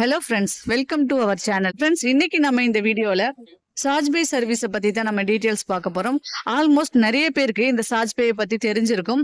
Hello friends welcome to our channel friends இன்னைக்கு நம்ம இந்த வீடியோல சாஜ்பே சர்வீஸை பத்தி தான் நம்ம டீட்டெயில்ஸ் பார்க்க போறோம். ஆல்மோஸ்ட் நிறைய பேருக்கு இந்த சாஜ்பேயை பத்தி தெரிஞ்சிருக்கும்.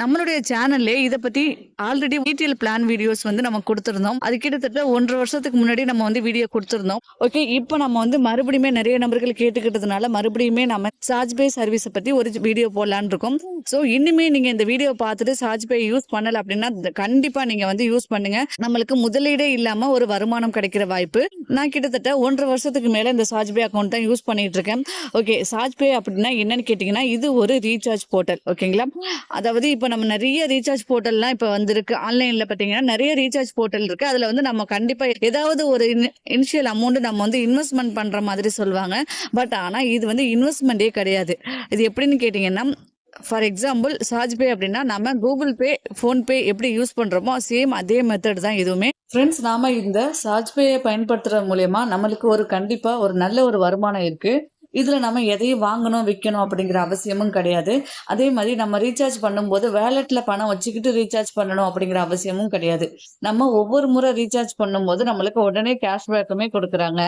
நம்மளுடைய சேனல்ல இதை பத்தி ஆல்ரெடி டீட்டெயில் பிளான் வீடியோஸ் வந்து நம்ம கொடுத்துருந்தோம். அது கிட்டத்தட்ட ஒன்றரை வருஷத்துக்கு முன்னாடி நம்ம வந்து வீடியோ கொடுத்துருந்தோம். ஓகே இப்போ நம்ம வந்து மறுபடியுமே நிறைய நபர்கள் கேட்டுக்கிட்டதுனால மறுபடியுமே நம்ம சாஜ்பே சர்வீஸை பத்தி ஒரு வீடியோ போடலான்னு இருக்கோம். ஸோ இன்னுமே நீங்க இந்த வீடியோ பார்த்துட்டு சாஜ்பே யூஸ் பண்ணல அப்படின்னா கண்டிப்பா நீங்க வந்து யூஸ் பண்ணுங்க. நம்மளுக்கு முதலீடே இல்லாம ஒரு வருமானம் கிடைக்கிற வாய்ப்பு. நான் கிட்டத்தட்ட ஒன்றரை வருஷத்துக்கு மேல இந்த சாஜ்பே அக்கௌண்ட் தான் யூஸ் பண்ணிட்டு இருக்கேன் ஓகே சாஜ்பே அப்படின்னா என்னன்னு கேட்டீங்கன்னா இது ஒரு ரீசார்ஜ் போர்ட்டல் ஓகேங்களா? அதாவது இப்போ நம்ம நிறைய ரீசார்ஜ் போர்ட்டல்லாம் இப்போ வந்திருக்கு. ஆன்லைன்ல பாத்தீங்கன்னா நிறைய ரீசார்ஜ் போர்ட்டல் இருக்கு. அதுல வந்து நம்ம கண்டிப்பா ஏதாவது ஒரு இனிஷியல் அமௌண்ட் நம்ம வந்து இன்வெஸ்ட்மெண்ட் பண்ற மாதிரி சொல்லுவாங்க. பட் ஆனா இது வந்து இன்வெஸ்ட்மெண்ட்டே கிடையாது. இது எப்படின்னு கேட்டீங்கன்னா ஃபார் எக்ஸாம்பிள் சார்ஜ்பே அப்படின்னா நம்ம கூகுள் பே ஃபோன்பே எப்படி யூஸ் பண்ணுறோமோ சேம் அதே மெத்தட் தான் இதுவுமே. ஃப்ரெண்ட்ஸ் நாம இந்த சார்ஜ்பேயை பயன்படுத்துறது மூலயமா நம்மளுக்கு ஒரு கண்டிப்பாக ஒரு நல்ல ஒரு வருமானம் இருக்கு. இதில் நம்ம எதையும் வாங்கணும் விற்கணும் அப்படிங்கிற அவசியமும் கிடையாது. அதே மாதிரி நம்ம ரீசார்ஜ் பண்ணும்போது வேலெட்டில் பணம் வச்சுக்கிட்டு ரீசார்ஜ் பண்ணணும் அப்படிங்கிற அவசியமும் கிடையாது. நம்ம ஒவ்வொரு முறை ரீசார்ஜ் பண்ணும்போது நம்மளுக்கு உடனே கேஷ்பேக்குமே கொடுக்குறாங்க.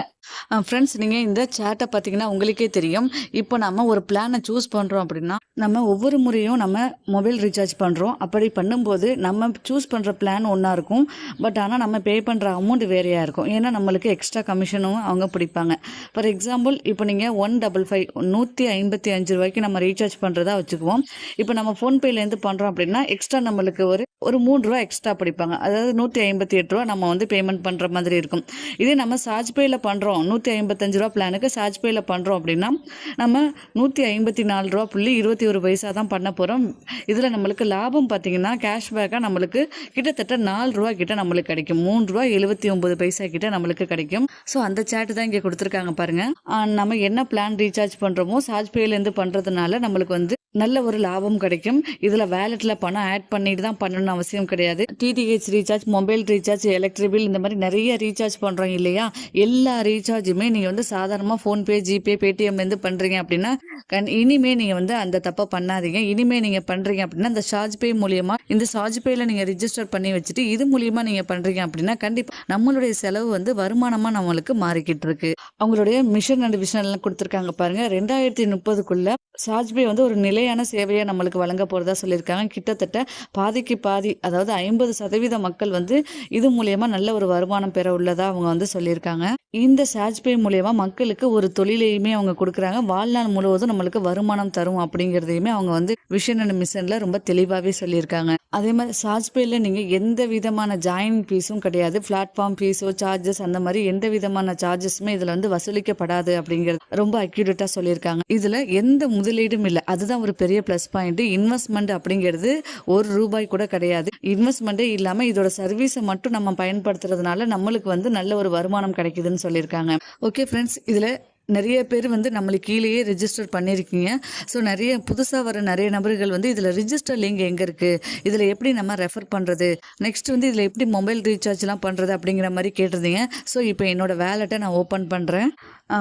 ஃப்ரெண்ட்ஸ் நீங்கள் இந்த சேட்டை பார்த்தீங்கன்னா உங்களுக்கே தெரியும். இப்போ நம்ம ஒரு பிளானை சூஸ் பண்ணுறோம் அப்படின்னா நம்ம ஒவ்வொரு முறையும் நம்ம மொபைல் ரீசார்ஜ் பண்ணுறோம் அப்படி பண்ணும்போது நம்ம சூஸ் பண்ணுற பிளான் ஒன்றா இருக்கும். பட் ஆனால் நம்ம பே பண்ணுற அமௌண்ட் வேறையாக இருக்கும். ஏன்னா நம்மளுக்கு எக்ஸ்ட்ரா கமிஷனும் அவங்க பிடிப்பாங்க. ஃபார் எக்ஸாம்பிள் இப்போ நீங்கள் ஒன் டபுள் ஃபைவ் நூற்றி ஐம்பத்தி அஞ்சு ரூபாய்க்கு நம்ம ரீசார்ஜ் பண்ணுறதா வச்சுக்குவோம். இப்போ நம்ம ஃபோன்பேலேருந்து பண்ணுறோம் அப்படின்னா எக்ஸ்ட்ரா நம்மளுக்கு ஒரு ஒரு மூணு ரூபா எக்ஸ்ட்ரா பிடிப்பாங்க. அதாவது நூற்றி ஐம்பத்தி எட்டு ரூபா நம்ம வந்து பேமெண்ட் பண்ணுற மாதிரி இருக்கும். இதே நம்ம சார்ஜ்பேயில் பண்ணுறோம் நூற்றி ஐம்பத்தஞ்சு ரூபா பிளானுக்கு சார்ஜ்பேயில் பண்ணுறோம் அப்படின்னா நம்ம நூற்றி ஐம்பத்தி நாலு ரூபா புள்ளி இருபத்தி ஒரு பைசா தான் பண்ண போகிறோம் இதில் நம்மளுக்கு லாபம் பார்த்தீங்கன்னா கேஷ்பேக்காக நம்மளுக்கு கிட்டத்தட்ட நாலு ரூபா கிட்ட நம்மளுக்கு கிடைக்கும். மூணு ரூபா எழுபத்தி ஒம்பது பைசா கிட்ட நம்மளுக்கு கிடைக்கும். ஸோ அந்த சேட்டு தான் இங்கே கொடுத்துருக்காங்க பாருங்க. நம்ம என்ன பிளான் ரீசார்ஜ் பண்ணுறோமோ சார்ஜ்பேலேருந்து பண்ணுறதுனால நம்மளுக்கு வந்து நல்ல ஒரு லாபம் கிடைக்கும். இதில் வேலெட்டில் பணம் ஆட் பண்ணிட்டு தான் பண்ணணும்னு அவசியம் கிடையாது. DTH recharge mobile recharge electric bill இந்த மாதிரி நிறைய ரீசார்ஜ் பண்ணுறோம் இல்லையா? எல்லா ரீசார்ஜுமே நீங்கள் வந்து சாதாரணமாக ஃபோன்பே ஜிபே பேடிஎம்லேருந்து பண்ணுறீங்க அப்படின்னா கண் இனிமேல் நீங்கள் வந்து அந்த தப்பை பண்ணாதீங்க. இனிமேல் நீங்கள் பண்ணுறீங்க அப்படின்னா இந்த சார்ஜ் பே மூலியமா இந்த சார்ஜ் பேயில் நீங்கள் ரிஜிஸ்டர் பண்ணி வச்சுட்டு இது மூலியமாக நீங்கள் பண்ணுறீங்க அப்படின்னா கண்டிப்பாக நம்மளுடைய செலவு வந்து வருமானமாக நம்மளுக்கு மாறிக்கிட்டு இருக்கு. அவங்களுடைய மிஷன் அண்ட் விஷன் எல்லாம் கொடுத்துருக்காங்க பாருங்க. ரெண்டாயிரத்தி முப்பதுக்குள்ள சார்ஜ்பே வந்து ஒரு நிலை நிலையான சேவையை நம்மளுக்கு வழங்க போகிறதா சொல்லியிருக்காங்க. கிட்டத்தட்ட பாதிக்கு பாதி அதாவது ஐம்பது சதவீத மக்கள் வந்து இது மூலயமா நல்ல ஒரு வருமானம் பெற உள்ளதாக அவங்க வந்து சொல்லியிருக்காங்க. இந்த சாஜ்பே மூலயமா மக்களுக்கு ஒரு தொழிலையுமே அவங்க கொடுக்குறாங்க. வாழ்நாள் முழுவதும் நம்மளுக்கு வருமானம் தரும் அப்படிங்கிறதையுமே அவங்க வந்து விஷன் அண்ட் மிஷன்ல ரொம்ப தெளிவாகவே சொல்லியிருக்காங்க. அதே மாதிரி சாஜ்பேயில் நீங்கள் எந்த விதமான ஜாயின் ஃபீஸும் கிடையாது. பிளாட்ஃபார்ம் ஃபீஸோ சார்ஜஸ் அந்த மாதிரி எந்த விதமான சார்ஜஸுமே இதில் வந்து வசூலிக்கப்படாது அப்படிங்கிறது ரொம்ப அக்யூரேட்டாக சொல்லியிருக்காங்க. இதில் எந்த முதலீடும் இல்லை. அதுதான் ஒரு பெரிய ப்ளஸ் பாயிண்ட் இன்வெஸ்ட்மெண்ட் அப்படிங்கிறது ஒரு ரூபாய் கூட கிடையாது. இன்வெஸ்ட்மெண்ட்டே இல்லாம இதோட சர்வீஸை மட்டும் நம்ம பயன்படுத்துறதுனால நம்மளுக்கு வந்து நல்ல ஒரு வருமானம் கிடைக்குதுன்னு சொல்லியிருக்காங்க. ஓகே ஃப்ரெண்ட்ஸ் இதுல நிறைய பேர் வந்து நம்மளுக்கு கீழேயே ரிஜிஸ்டர் பண்ணியிருக்கீங்க. ஸோ நிறைய புதுசாக வர நிறைய நபர்கள் வந்து இதில் ரிஜிஸ்டர் லிங்க் எங்கே இருக்குது இதில் எப்படி நம்ம ரெஃபர் பண்ணுறது நெக்ஸ்ட் வந்து இதில் எப்படி மொபைல் ரீசார்ஜ்லாம் பண்ணுறது அப்படிங்கிற மாதிரி கேட்டிருந்தீங்க. ஸோ இப்போ என்னோடய வேலெட்டை நான் ஓப்பன் பண்ணுறேன்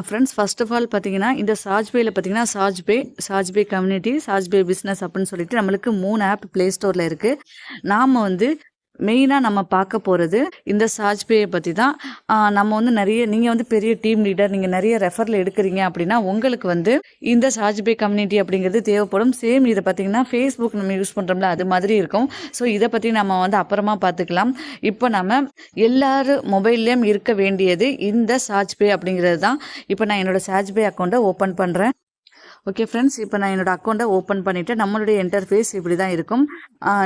ஃப்ரெண்ட்ஸ் ஃபர்ஸ்ட் ஆஃப் ஆல் பார்த்தீங்கன்னா இந்த சாஜ்பேயில் பார்த்தீங்கன்னா சாஜ்பே சார்ஜ்பே கம்யூனிட்டி சாஜ்பே பிஸ்னஸ் அப்படின்னு சொல்லிட்டு நம்மளுக்கு மூணு ஆப் ப்ளே ஸ்டோரில் இருக்குது நாம் வந்து மெயினாக நம்ம பார்க்க போகிறது இந்த சார்ஜ்பேயை பற்றி தான் நம்ம வந்து நிறைய நீங்கள் வந்து பெரிய டீம் லீடர் நீங்கள் நிறைய ரெஃபரில் எடுக்கிறீங்க அப்படின்னா உங்களுக்கு வந்து இந்த சார்ஜ்பே கம்யூனிட்டி அப்படிங்கிறது தேவைப்படும். சேம் இதை பார்த்தீங்கன்னா ஃபேஸ்புக் நம்ம யூஸ் பண்ணுறோம்ல அது மாதிரி இருக்கும். ஸோ இதை பற்றி நம்ம வந்து அப்புறமா பார்த்துக்கலாம். இப்போ நம்ம எல்லாரும் மொபைல்லையும் இருக்க வேண்டியது இந்த சார்ஜ்பே அப்படிங்கிறது தான். இப்போ நான் என்னோட சார்ஜ்பே அக்கௌண்ட்டை ஓப்பன் பண்ணுறேன் ஓகே ஃப்ரெண்ட்ஸ் இப்போ நான் என்னோடய அக்கௌண்ட்டை ஓப்பன் பண்ணிவிட்டு நம்மளுடைய இன்டர்ஃபேஸ் இப்படி தான் இருக்கும்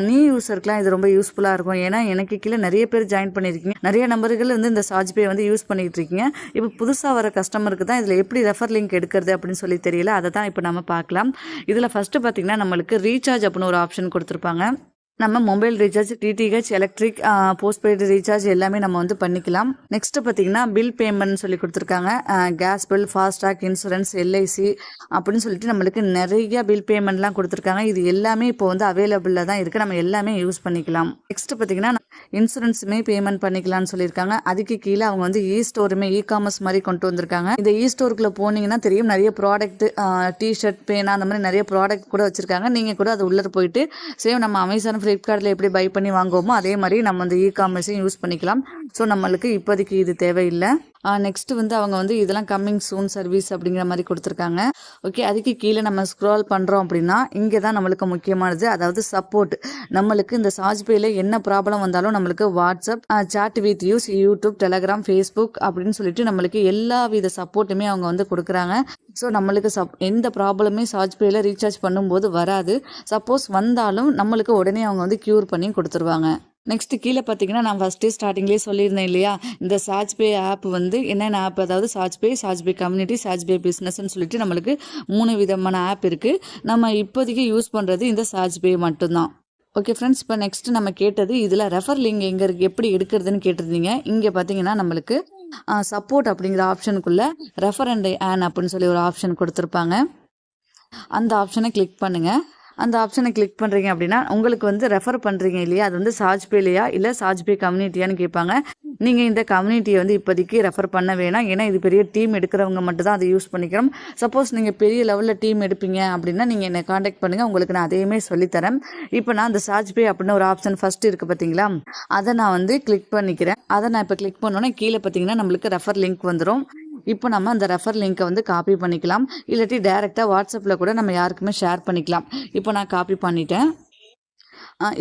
நீ யூஸருக்குலாம் இது ரொம்ப யூஸ்ஃபுல்லாக இருக்கும். ஏன்னா எனக்கு கீழே நிறைய பேர் ஜாயின் பண்ணியிருக்கீங்க நிறைய நம்பர்கள் வந்து இந்த சார்ஜ் பே வந்து யூஸ் பண்ணிகிட்டு இருக்கீங்க. இப்போ புதுசாக வர கஸ்டமருக்கு தான் இதில் எப்படி ரெஃபர் லிங்க் எடுக்கிறது அப்படின்னு சொல்லி தெரியல. அதை தான் இப்போ நம்ம பார்க்கலாம். இதில் ஃபஸ்ட்டு பார்த்தீங்கன்னா நம்மளுக்கு ரீசார்ஜ் அப்படின்னு ஒரு ஆப்ஷன் கொடுத்துருப்பாங்க. நம்ம mobile recharge DTH electric postpaid recharge எல்லாமே நம்ம வந்து பண்ணிக்கலாம். நெக்ஸ்ட் பார்த்தீங்கன்னா பில் பேமெண்ட் சொல்லி கொடுத்துருக்காங்க. Gas bill FASTag insurance LIC அப்படின்னு சொல்லிட்டு நம்மளுக்கு நிறைய பில் பேமெண்ட்லாம் கொடுத்துருக்காங்க. இது எல்லாமே இப்போ வந்து அவைலபிளில் தான் இருக்குது நம்ம எல்லாமே யூஸ் பண்ணிக்கலாம். நெக்ஸ்ட் பார்த்தீங்கன்னா இன்சூரன்ஸுமே பேமெண்ட் பண்ணிக்கலாம்னு சொல்லியிருக்காங்க. அதுக்கு கீழே அவங்க வந்து இ ஸ்டோருமே இ காமர்ஸ் மாதிரி கொண்டு வந்திருக்காங்க. இந்த இ ஸ்டோருக்குள்ளே போனீங்கன்னா தெரியும் நிறைய ப்ராடக்ட் டிஷர்ட் பேனா அந்த மாதிரி நிறைய ப்ராடக்ட் கூட வச்சுருக்காங்க. நீங்கள் கூட அது உள்ளே போயிட்டு சேம் நம்ம அமேசான் ஃப்ளிப்கார்ட்டில் எப்படி பை பண்ணி வாங்குவோமோ அதே மாதிரி நம்ம இந்த இ காமர்ஸையும் யூஸ் பண்ணிக்கலாம். ஸோ நம்மளுக்கு இப்போதைக்கு இது தேவையில்லை. நெக்ஸ்ட் வந்து அவங்க வந்து இதெல்லாம் கம்மிங் சூன் சர்வீஸ் அப்படிங்கிற மாதிரி கொடுத்துருக்காங்க. ஓகே அதுக்கு கீழே நம்ம ஸ்க்ரால் பண்ணுறோம் அப்படின்னா இங்கே தான் நம்மளுக்கு முக்கியமானது. அதாவது சப்போர்ட் நம்மளுக்கு இந்த சாஜ்பேயில் என்ன ப்ராப்ளம் வந்தாலும் நம்மளுக்கு WhatsApp chat with us YouTube Telegram Facebook அப்படின்னு சொல்லிட்டு நம்மளுக்கு எல்லா வித சப்போர்ட்டுமே அவங்க வந்து கொடுக்குறாங்க. ஸோ நம்மளுக்கு சப் எந்த ப்ராப்ளமே சாஜ்பேயில் ரீசார்ஜ் பண்ணும்போது வராது. சப்போஸ் வந்தாலும் நம்மளுக்கு உடனே அவங்க வந்து க்யூர் பண்ணி கொடுத்துருவாங்க. நெக்ஸ்ட் கீழே பார்த்தீங்கன்னா நான் ஃபஸ்ட்டு ஸ்டார்டிங்லேயே சொல்லியிருந்தேன் இல்லையா? இந்த சாஜ்பே ஆப் வந்து என்னென்ன ஆப் அதாவது சாஜ்பே சாஜ்பே கம்யூனிட்டி சாஜ்பே பிஸ்னஸ்ன்னு சொல்லிட்டு நம்மளுக்கு மூணு விதமான ஆப் இருக்குது நம்ம இப்போதைக்கு யூஸ் பண்ணுறது இந்த சாஜ்பே மட்டும்தான். ஓகே ஃப்ரெண்ட்ஸ் இப்போ நெக்ஸ்ட் நம்ம கேட்டது இதில் ரெஃபர் லிங்க் எங்கே இருக்குது எப்படி எடுக்கிறதுன்னு கேட்டிருந்தீங்க. இங்கே பார்த்தீங்கன்னா நம்மளுக்கு சப்போர்ட் அப்படிங்கிற ஆப்ஷனுக்குள்ளே ரெஃபர் அண்ட் ஆன் அப்படின்னு சொல்லி ஒரு ஆப்ஷன் கொடுத்துருப்பாங்க. அந்த ஆப்ஷனை கிளிக் பண்ணுங்கள் அந்த ஆப்ஷனை கிளிக் பண்ணுறீங்க அப்படின்னா உங்களுக்கு வந்து ரெஃபர் பண்ணுறீங்க இல்லையா? அது வந்து சாஜ்பேலையா இல்லை சாஜ்பே கம்யூனிட்டியான்னு கேட்பாங்க. நீங்கள் இந்த கம்யூனிட்டியை வந்து இப்போதைக்கு ரெஃபர் பண்ண வேணாம். ஏன்னா இது பெரிய டீம் எடுக்கிறவங்க மட்டும் தான் அதை யூஸ் பண்ணிக்கிறோம். சப்போஸ் நீங்கள் பெரிய லெவலில் டீம் எடுப்பீங்க அப்படின்னா நீங்கள் என்னை காண்டாக்ட் பண்ணுங்கள் உங்களுக்கு நான் அதையுமே சொல்லித்தரேன். இப்போ நான் அந்த சாஜ்பே அப்படின்னு ஒரு ஆப்ஷன் ஃபஸ்ட்டு இருக்குது பார்த்தீங்களா? அதை நான் வந்து கிளிக் பண்ணிக்கிறேன். அதை நான் இப்போ கிளிக் பண்ணோன்னே கீழே பார்த்தீங்கன்னா நம்மளுக்கு ரெஃபர் லிங்க் வந்துடும் இப்போ நம்ம அந்த ரெஃபர் லிங்க்கை வந்து காப்பி பண்ணிக்கலாம். இல்லாட்டி டேரெக்டாக வாட்ஸ்அப்பில் கூட நம்ம யாருக்குமே ஷேர் பண்ணிக்கலாம். இப்போ நான் காப்பி பண்ணிட்டேன்.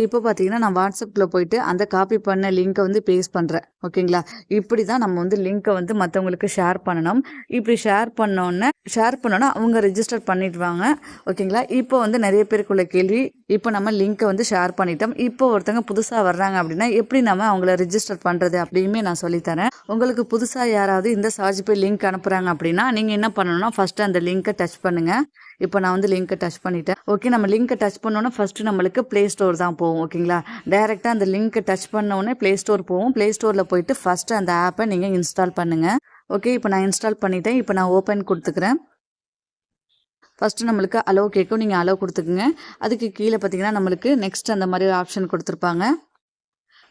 இப்போ பார்த்தீங்கன்னா நான் வாட்ஸ்அப்பில் போயிட்டு அந்த காப்பி பண்ண லிங்க்கை வந்து பேஸ்ட் பண்ணுறேன் ஓகேங்களா? இப்படி தான் நம்ம வந்து லிங்க்கை வந்து மற்றவங்களுக்கு ஷேர் பண்ணணும். இப்படி ஷேர் பண்ணோன்னே ஷேர் பண்ணோன்னா அவங்க ரிஜிஸ்டர் பண்ணிடுவாங்க. ஓகேங்களா? இப்போ வந்து நிறைய பேருக்குள்ள கேள்வி இப்போ நம்ம லிங்க்கை வந்து ஷேர் பண்ணிட்டோம். இப்போ ஒருத்தவங்க புதுசாக வர்றாங்க அப்படின்னா எப்படி நம்ம அவங்கள ரிஜிஸ்டர் பண்ணுறது அப்படியுமே நான் சொல்லித்தரேன். உங்களுக்கு புதுசாக யாராவது இந்த சார்ஜ் லிங்க் அனுப்புகிறாங்க அப்படின்னா நீங்கள் என்ன பண்ணணும்னா ஃபஸ்ட்டு அந்த லிங்க்கை டச் பண்ணுங்கள் இப்போ நான் வந்து லிங்க்கை டச் பண்ணிட்டேன். ஓகே நம்ம லிங்க்கை டச் பண்ணோன்னா ஃபஸ்ட்டு நம்மளுக்கு ப்ளே ஸ்டோர் தான் போகும் ஓகேங்களா டைரெக்டாக அந்த லிங்க்கை டச் பண்ணோடனே ப்ளே ஸ்டோர் போகும். ப்ளே ஸ்டோரில் போயிட்டு ஃபஸ்ட்டு அந்த ஆப்பை நீங்கள் இன்ஸ்டால் பண்ணுங்கள் ஓகே இப்போ நான் இன்ஸ்டால் பண்ணிட்டேன். இப்போ நான் ஓப்பன் கொடுத்துக்கிறேன். ஃபஸ்ட்டு நம்மளுக்கு அலோ கேட்கும். நீங்கள் அலோ கொடுத்துக்குங்க. அதுக்கு கீழே பார்த்தீங்கன்னா நம்மளுக்கு நெக்ஸ்ட் அந்த மாதிரி ஆப்ஷன் கொடுத்துருப்பாங்க.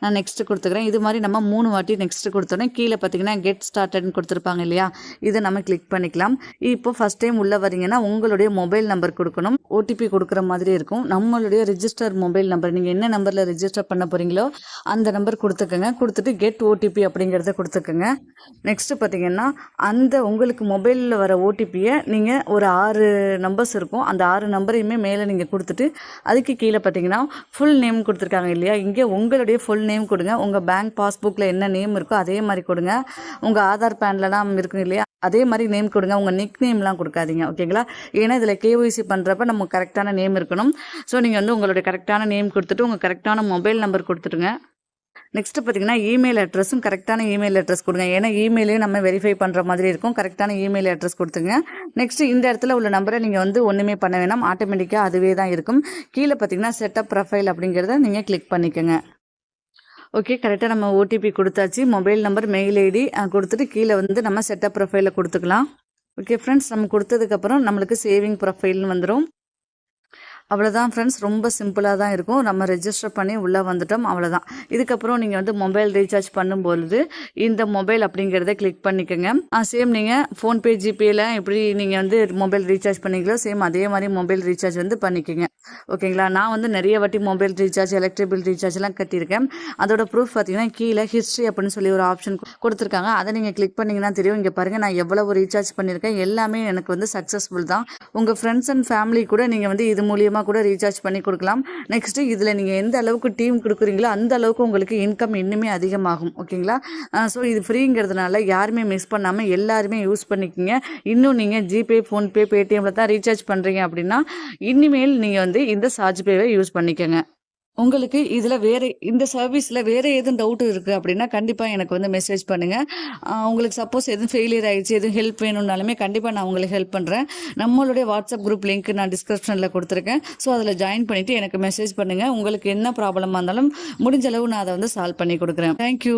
நான் நெக்ஸ்ட்டு கொடுத்துக்கிறேன். இது மாதிரி நம்ம மூணு வாட்டி நெக்ஸ்ட்டு கொடுத்தோன்னே கீழே பார்த்தீங்கன்னா கெட் ஸ்டார்டட்னு கொடுத்துருப்பாங்க இல்லையா? இதை நம்ம கிளிக் பண்ணிக்கலாம். இப்போ ஃபஸ்ட் டைம் உள்ளே வரீங்கன்னா உங்களுடைய மொபைல் நம்பர் கொடுக்கணும். ஓடிபி கொடுக்குற மாதிரி இருக்கும். நம்மளுடைய ரிஜிஸ்டர் மொபைல் நம்பர் நீங்கள் என்ன நம்பரில் ரிஜிஸ்டர் பண்ண போகிறீங்களோ அந்த நம்பர் கொடுத்துக்கோங்க. கொடுத்துட்டு கெட் ஓடிபி அப்படிங்கிறத கொடுத்துக்கோங்க. நெக்ஸ்ட்டு பார்த்தீங்கன்னா அந்த உங்களுக்கு மொபைலில் வர ஓடிபியை நீங்கள் ஒரு ஆறு நம்பர்ஸ் இருக்கும். அந்த ஆறு நம்பரையுமே மேலே நீங்கள் கொடுத்துட்டு அதுக்கு கீழே பார்த்தீங்கன்னா ஃபுல் நேம் கொடுத்துருக்காங்க இல்லையா? இங்கே உங்களுடைய ஃபுல் நேம் கொடுங்க. உங்கள் பேங்க் பாஸ்புக்கில் என்ன நேம் இருக்கோ அதே மாதிரி கொடுங்க. உங்கள் ஆதார் பேன்லலாம் இருக்கும் இல்லையா? அதே மாதிரி நேம் கொடுங்க. உங்கள் நிக் நேம்லாம் கொடுக்காதீங்க ஓகேங்களா ஏன்னா இதில் கேஒய்சி பண்ணுறப்ப நம்ம கரெக்டான நேம் இருக்கணும். ஸோ நீங்கள் வந்து உங்களுடைய கரெக்டான நேம் கொடுத்துட்டு உங்கள் கரெக்டான மொபைல் நம்பர் கொடுத்துட்டுங்க நெக்ஸ்ட்டு பார்த்தீங்கன்னா இமெயில் அட்ரஸும் கரெக்டான இமெயில் அட்ரஸ் கொடுங்க. ஏன்னா இமெயிலையும் நம்ம வெரிஃபை பண்ணுற மாதிரி இருக்கும். கரெக்டான இமெயில் அட்ரஸ் கொடுத்துங்க. நெக்ஸ்ட் இந்த இடத்துல உள்ள நம்பரை நீங்கள் வந்து ஒன்றுமே பண்ண வேணாம். ஆட்டோமேட்டிக்காக அதுவே தான் இருக்கும். கீழே பார்த்தீங்கன்னா செட்டப் ப்ரொஃபைல் அப்படிங்கிறத நீங்கள் கிளிக் பண்ணிக்கோங்க. ஓகே கரெக்டாக நம்ம ஓடிபி கொடுத்தாச்சு. மொபைல் நம்பர் மெயில் ஐடி கொடுத்துட்டு கீழே வந்து நம்ம செட்டப் ப்ரொஃபைலில் கொடுத்துக்கலாம். ஓகே ஃப்ரெண்ட்ஸ் நம்ம கொடுத்ததுக்கப்புறம் நம்மளுக்கு சேவிங் ப்ரொஃபைல்னு வந்துடும் அவ்வளோதான் ஃப்ரெண்ட்ஸ் ரொம்ப சிம்பிளாக தான் இருக்கும். நம்ம ரெஜிஸ்டர் பண்ணி உள்ளே வந்துட்டோம். அவ்வளோதான் இதுக்கப்புறம் நீங்கள் வந்து மொபைல் ரீசார்ஜ் பண்ணும்பொழுது இந்த மொபைல் அப்படிங்கிறத கிளிக் பண்ணிக்கோங்க. சேம் நீங்கள் ஃபோன்பே ஜிபேயில் எப்படி நீங்கள் வந்து மொபைல் ரீசார்ஜ் பண்ணிக்கலோ சேம் அதே மாதிரி மொபைல் ரீசார்ஜ் வந்து பண்ணிக்கோங்க. ஓகேங்களா? நான் வந்து நிறைய வாட்டி மொபைல் ரீசார்ஜ் எலக்ட்ரிக் பில் ரீசார்ஜ்லாம் கட்டியிருக்கேன். அதோட ப்ரூஃப் பார்த்தீங்கன்னா கீழே ஹிஸ்ட்ரி அப்படின்னு சொல்லி ஒரு ஆப்ஷன் கொடுத்துருக்காங்க. அதை நீங்கள் கிளிக் பண்ணிங்கன்னா தெரியும். இங்கே பாருங்கள் நான் எவ்வளவு ரீசார்ஜ் பண்ணியிருக்கேன். எல்லாமே எனக்கு வந்து சக்ஸஸ்ஃபுல் தான். உங்கள் ஃப்ரெண்ட்ஸ் அண்ட் ஃபேமிலி கூட நீங்கள் வந்து இது மூலியமாக கூட ரீசார்ஜ் பண்ணி கொடுக்கலாம். நெக்ஸ்ட்டு இதில் நீங்கள் எந்த அளவுக்கு டீம் கொடுக்குறீங்களோ அந்த அளவுக்கு உங்களுக்கு இன்கம் இன்னுமே அதிகமாகும். ஓகேங்களா? ஸோ இது ஃப்ரீங்கிறதுனால யாருமே மிஸ் பண்ணாமல் எல்லாருமே யூஸ் பண்ணிக்கிங்க. இன்னும் நீங்கள் ஜிபே ஃபோன்பே பேடிஎம்மில் தான் ரீசார்ஜ் பண்ணுறீங்க அப்படின்னா இனிமேல் நீங்கள் வந்து இந்த சார்ஜ் பேவை யூஸ் பண்ணிக்கோங்க. உங்களுக்கு இதில் வேறு இந்த சர்வீஸில் வேறு எதுவும் டவுட் இருக்குது அப்படின்னா கண்டிப்பாக எனக்கு வந்து மெசேஜ் பண்ணுங்கள் உங்களுக்கு சப்போஸ் எதுவும் ஃபெயிலியர் ஆகிடுச்சு எதுவும் ஹெல்ப் வேணும்னாலுமே கண்டிப்பாக நான் உங்களுக்கு ஹெல்ப் பண்ணுறேன் நம்மளுடைய வாட்ஸ்அப் குரூப் லிங்க் நான் டிஸ்கிரிப்ஷனில் கொடுத்துருக்கேன். ஸோ அதில் ஜாயின் பண்ணிவிட்டு எனக்கு மெசேஜ் பண்ணுங்கள் உங்களுக்கு என்ன ப்ராப்ளமாக இருந்தாலும் முடிஞ்ச அளவு நான் அதை வந்து சால்வ் பண்ணி கொடுக்குறேன். தேங்க்யூ